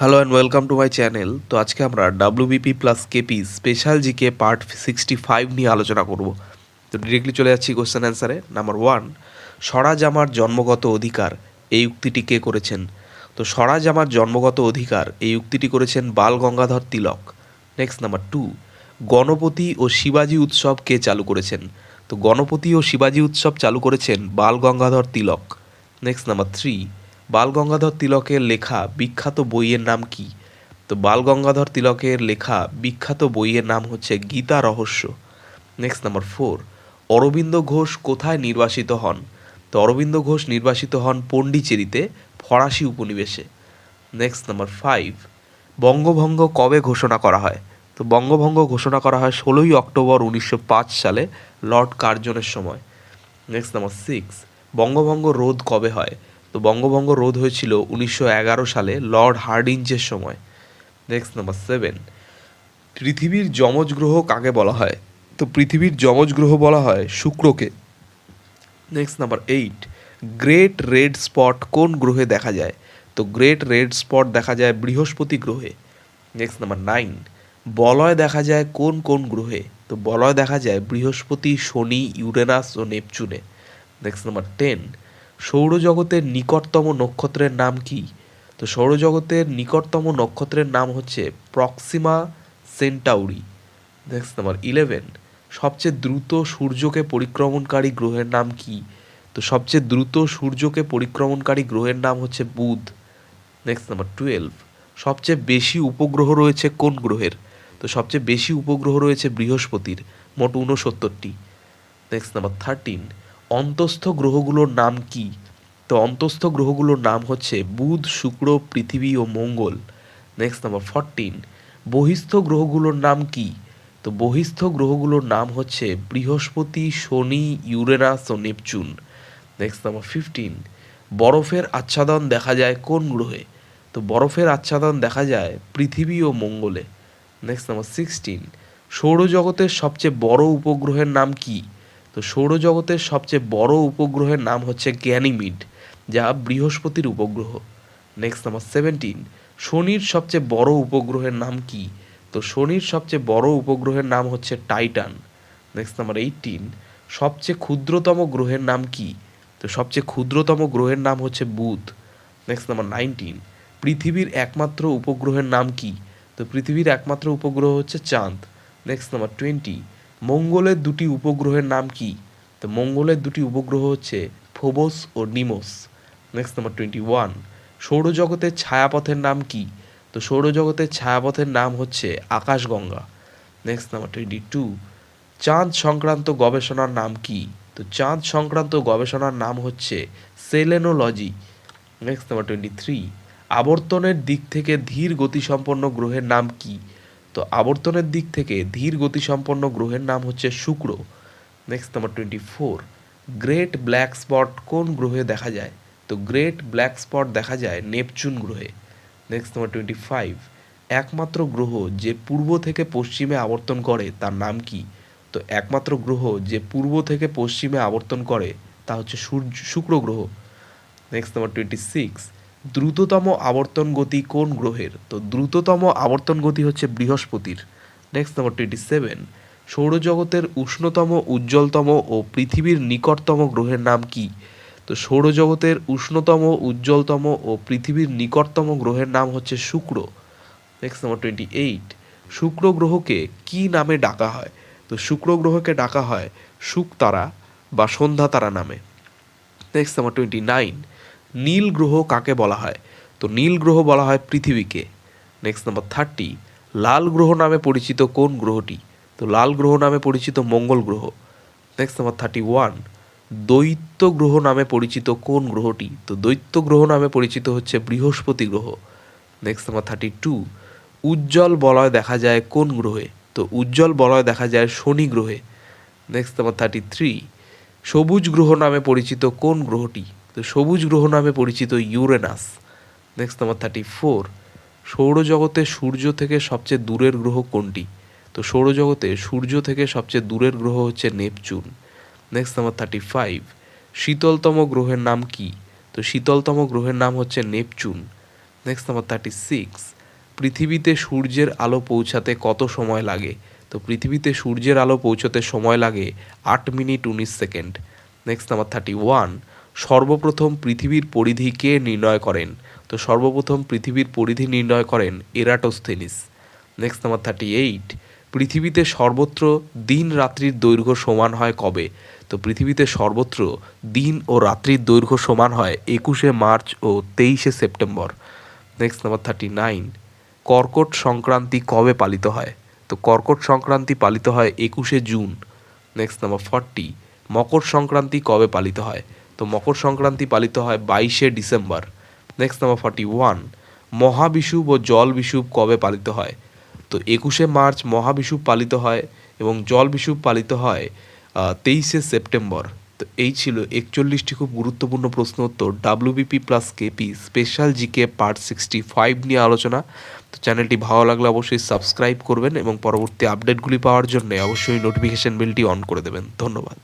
Hello and welcome to my channel তো আজকে আমরা WBP plus KP special GK part sixty five নিয়ে আলোচনা করব। তো ডিরেক্টলি চলে যাচ্ছি কোশ্চেন অ্যান্সারে নাম্বার ওয়ান স্বরাজ আমার জন্মগত অধিকার, এই উক্তিটি কে করেছেন? তো স্বরাজ আমার জন্মগত অধিকার, এই উক্তিটি করেছেন Bal Gangadhar Tilak. Next number two Ganapati ও শিবাজি উৎসব কে চালু করেছেন? তো গণপতি ও শিবাজি উৎসব চালু করেছেন Bal Gangadhar Tilak. Next number three Bal Gangadhar তিলকের লেখা বিখ্যাত বইয়ের নাম কি? তো বাল গঙ্গাধর তিলকের লেখা বিখ্যাত বইয়ের নাম হচ্ছে Gita Rahasya. Next number four Aurobindo Ghosh কোথায় নির্বাসিত হন? তো অরবিন্দ ঘোষ নির্বাসিত হন পণ্ডিচেরিতে, ফরাসি উপনিবেশে। নেক্সট নাম্বার ফাইভ বঙ্গভঙ্গ কবে ঘোষণা করা হয়? তো বঙ্গভঙ্গ ঘোষণা করা হয় ষোলোই অক্টোবর উনিশশো পাঁচ সালে, লর্ড কার্জনের সময়। নেক্সট নাম্বার সিক্স বঙ্গভঙ্গ রোধ কবে হয়? তো বঙ্গভঙ্গ রোধ হয়েছিল উনিশশো এগারো সালে লর্ড হার্ডিঞ্জের সময়। নেক্সট নাম্বার সেভেন পৃথিবীর যমজ গ্রহ কাকে বলা হয়? তো পৃথিবীর যমজ গ্রহ বলা হয় শুক্রকে। Next number eight great red spot কোন গ্রহে দেখা যায়? তো গ্রেট রেড স্পট দেখা যায় বৃহস্পতি গ্রহে। নেক্সট নাম্বার নাইন বলয় দেখা যায় কোন কোন গ্রহে? তো বলয় দেখা যায় বৃহস্পতি, শনি, ইউরেনাস ও নেপচুনে। নেক্সট নাম্বার টেন সৌরজগতের নিকটতম নক্ষত্রের নাম কি? তো সৌরজগতের নিকটতম নক্ষত্রের নাম হচ্ছে Proxima Centauri. Next number eleven সবচেয়ে দ্রুত সূর্যকে পরিক্রমণকারী গ্রহের নাম কি? তো সবচেয়ে দ্রুত সূর্যকে পরিক্রমণকারী গ্রহের নাম হচ্ছে বুধ। নেক্সট নাম্বার টুয়েলভ সবচেয়ে বেশি উপগ্রহ রয়েছে কোন গ্রহের? তো সবচেয়ে বেশি উপগ্রহ রয়েছে বৃহস্পতির, মোট ঊনসত্তরটি। নেক্সট নাম্বার থার্টিন অন্তস্থ গ্রহগুলোর নাম কি? তো অন্তস্থ গ্রহগুলোর নাম হচ্ছে বুধ, শুক্র, পৃথিবী ও মঙ্গল। নেক্সট নাম্বার ফরটিন বহিস্থ গ্রহগুলোর নাম কি? তো বহিস্থ গ্রহগুলোর নাম হচ্ছে বৃহস্পতি, শনি, ইউরেনাস ও নেপচুন। নেক্সট নাম্বার ফিফটিন বরফের আচ্ছাদন দেখা যায় কোন গ্রহে? তো বরফের আচ্ছাদন দেখা যায় পৃথিবী ও মঙ্গলে। নেক্সট নাম্বার সিক্সটিন সৌরজগতের সবচেয়ে বড় উপগ্রহের নাম কি? তো সৌরজগতের সবচেয়ে বড় উপগ্রহের নাম হচ্ছে গ্যানিমিড, যা বৃহস্পতির উপগ্রহ। নেক্সট নাম্বার সেভেন্টিন শনির সবচেয়ে বড় উপগ্রহের নাম কি? তো শনির সবচেয়ে বড় উপগ্রহের নাম হচ্ছে টাইটান। নেক্সট নাম্বার এইটিন সবচেয়ে ক্ষুদ্রতম গ্রহের নাম কি? তো সবচেয়ে ক্ষুদ্রতম গ্রহের নাম হচ্ছে বুধ। নেক্সট নাম্বার নাইনটিন পৃথিবীর একমাত্র উপগ্রহের নাম কি? তো পৃথিবীর একমাত্র উপগ্রহ হচ্ছে চাঁদ। নেক্সট নাম্বার টোয়েন্টি মঙ্গলের দুটি উপগ্রহের নাম কি? তো মঙ্গলের দুটি উপগ্রহ হচ্ছে ফোবোস ও Deimos. Next number twenty one সৌরজগতের ছায়াপথের নাম কি? তো সৌরজগতের ছায়াপথের নাম হচ্ছে আকাশগঙ্গা। নেক্সট নাম্বার টোয়েন্টি টু চাঁদ সংক্রান্ত গবেষণার নাম কি? তো চাঁদ সংক্রান্ত গবেষণার নাম হচ্ছে selenology. Next number twenty three আবর্তনের দিক থেকে ধীর গতিসম্পন্ন গ্রহের নাম কি? তো আবর্তনের দিক থেকে ধীর গতিসম্পন্ন গ্রহের নাম হচ্ছে শুক্র। Next number twenty four great black spot কোন গ্রহে দেখা যায়? তো গ্রেট ব্ল্যাক স্পট দেখা যায় নেপচুন গ্রহে। নেক্সট নাম্বার টোয়েন্টি ফাইভ একমাত্র গ্রহ যে পূর্ব থেকে পশ্চিমে আবর্তন করে, তার নাম কি? তো একমাত্র গ্রহ যে পূর্ব থেকে পশ্চিমে আবর্তন করে, তা হচ্ছে সূর্য, শুক্র গ্রহ। নেক্সট নাম্বার টোয়েন্টি সিক্স দ্রুততম আবর্তন গতি কোন গ্রহের? তো দ্রুততম আবর্তন গতি হচ্ছে বৃহস্পতির। নেক্সট নাম্বার টোয়েন্টি সেভেন সৌরজগতের উষ্ণতম, উজ্জ্বলতম ও পৃথিবীর নিকটতম গ্রহের নাম কি? তো সৌরজগতের উষ্ণতম, উজ্জ্বলতম ও পৃথিবীর নিকটতম গ্রহের নাম হচ্ছে শুক্র। নেক্সট নাম্বার টোয়েন্টি এইট শুক্র গ্রহকে কি নামে ডাকা হয়? তো শুক্র গ্রহকে ডাকা হয় শুকতারা বা সন্ধ্যা তারা নামে। নেক্সট নাম্বার টোয়েন্টি নাইন নীল গ্রহ কাকে বলা হয়? তো নীল গ্রহ বলা হয় পৃথিবীকে। নেক্সট নাম্বার থার্টি লাল গ্রহ নামে পরিচিত কোন গ্রহটি? তো লাল গ্রহ নামে পরিচিত মঙ্গল গ্রহ। নেক্সট নাম্বার থার্টি ওয়ান দৈত্য গ্রহ নামে পরিচিত কোন গ্রহটি? তো দৈত্য গ্রহ নামে পরিচিত হচ্ছে বৃহস্পতি গ্রহ। নেক্সট নাম্বার থার্টি টু উজ্জ্বল বলয় দেখা যায় কোন গ্রহে? তো উজ্জ্বল বলয় দেখা যায় শনি গ্রহে। নেক্সট নাম্বার থার্টি থ্রি সবুজ গ্রহ নামে পরিচিত কোন গ্রহটি? তো সবুজ গ্রহ নামে পরিচিত Uranus next number thirty four সৌরজগতে সূর্য থেকে সবচেয়ে দূরের গ্রহ কোনটি? তো সৌরজগতে সূর্য থেকে সবচেয়ে দূরের গ্রহ হচ্ছে Neptune. Next number thirty five শীতলতম গ্রহের নাম কি? তো শীতলতম গ্রহের নাম হচ্ছে Neptune. Next number thirty six পৃথিবীতে সূর্যের আলো পৌঁছাতে কত সময় লাগে? তো পৃথিবীতে সূর্যের আলো পৌঁছাতে সময় লাগে আট মিনিট উনিশ second. Next number thirty one সর্বপ্রথম পৃথিবীর পরিধি কে নির্ণয় করেন? তো সর্বপ্রথম পৃথিবীর পরিধি নির্ণয় করেন Eratosthenes. Next number thirty eight পৃথিবীতে সর্বত্র দিন রাত্রির দৈর্ঘ্য সমান হয় কবে? তো পৃথিবীতে সর্বত্র দিন ও রাত্রির দৈর্ঘ্য সমান হয় একুশে মার্চ ও তেইশে September. Next number thirty nine কর্কট সংক্রান্তি কবে পালিত হয়? তো কর্কট সংক্রান্তি পালিত হয় একুশে June. Next number forty Makar Sankranti কবে পালিত হয়? তো মকর সংক্রান্তি পালিত হয় বাইশে December. Next number forty one মহাবিষুব ও জল বিষুব কবে পালিত হয়? তো একুশে মার্চ মহাবিষুব পালিত হয় এবং জল বিষুব পালিত হয় তেইশে সেপ্টেম্বর। তো এই ছিল একচল্লিশটি খুব গুরুত্বপূর্ণ প্রশ্ন উত্তর। WBP plus KP special GK part sixty five নিয়ে আলোচনা। তো চ্যানেলটি ভালো লাগলে অবশ্যই সাবস্ক্রাইব করবেন এবং পরবর্তী আপডেটগুলি পাওয়ার জন্য অবশ্যই নোটিফিকেশন বেলটি অন করে দেবেন। ধন্যবাদ।